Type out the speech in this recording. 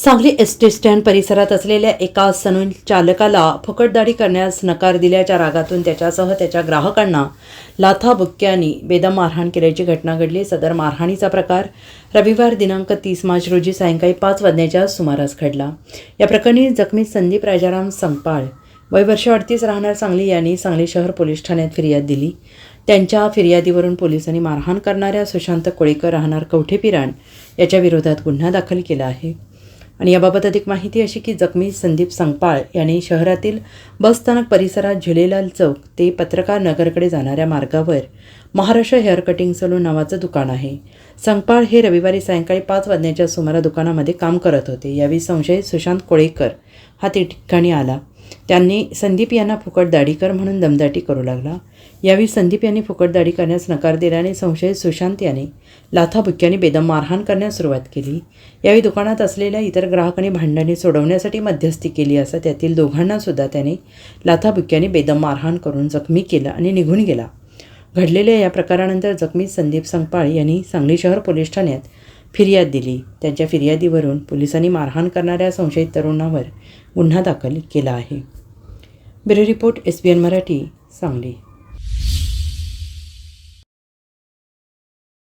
Sangli S T stand परिसरात असलेल्या एका सनून चालकाला फुकटदाडी करण्यास नकार दिल्याच्या रागातून त्याच्यासह त्याच्या ग्राहकांना लाथाबुक्क्यांनी बेदम मारहाण केल्याची घटना घडली. सदर मारहाणीचा प्रकार रविवार दिनांक तीस मार्च रोजी सायंकाळी पाच वाजण्याच्या सुमारास घडला. या प्रकरणी जखमी संदीप राजाराम संपाळ वय वर्ष अडतीस राहणार सांगली यांनी सांगली शहर पोलीस ठाण्यात फिर्याद दिली. त्यांच्या फिर्यादीवरून पोलिसांनी मारहाण करणाऱ्या सुशांत कोळीकर राहणार कवठेपिराण याच्या विरोधात गुन्हा दाखल केला आहे. आणि याबाबत अधिक माहिती अशी की जखमी संदीप संगपाळ यांनी शहरातील बसस्थानक परिसरात झुलेलाल चौक ते पत्रकार नगरकडे जाणाऱ्या मार्गावर महाराष्ट्र हेअर कटिंग सलून नावाचं दुकान आहे. संगपाळ हे रविवारी सायंकाळी पाच वाजण्याच्या सुमारा दुकानामध्ये काम करत होते. यावेळी संशयित सुशांत कोळेकर हा ते ठिकाणी आला. त्यांनी संदीप यांना फुकट दाढीकर म्हणून दमदाटी करू लागला. यावेळी संदीप यांनी फुकट दाढी करण्यास नकार दिल्याने संशयित सुशांत याने लाथाबुक्क्याने बेदम मारहाण करण्यास सुरुवात केली. यावेळी दुकानात असलेल्या इतर ग्राहकांनी भांडणे सोडवण्यासाठी मध्यस्थी केली असता त्यातील दोघांनासुद्धा त्याने लाथाबुक्क्याने बेदम मारहाण करून जखमी केलं आणि निघून गेला. घडलेल्या या प्रकारानंतर जखमी संदीप संगपाळ यांनी सांगली शहर पोलीस ठाण्यात फिर्याद दिली. त्यांच्या फिर्यादीवरून पोलिसांनी मारहाण करणाऱ्या संशयित तरुणावर गुन्हा दाखल केला आहे. Bureau report S B N Marathi Sangli.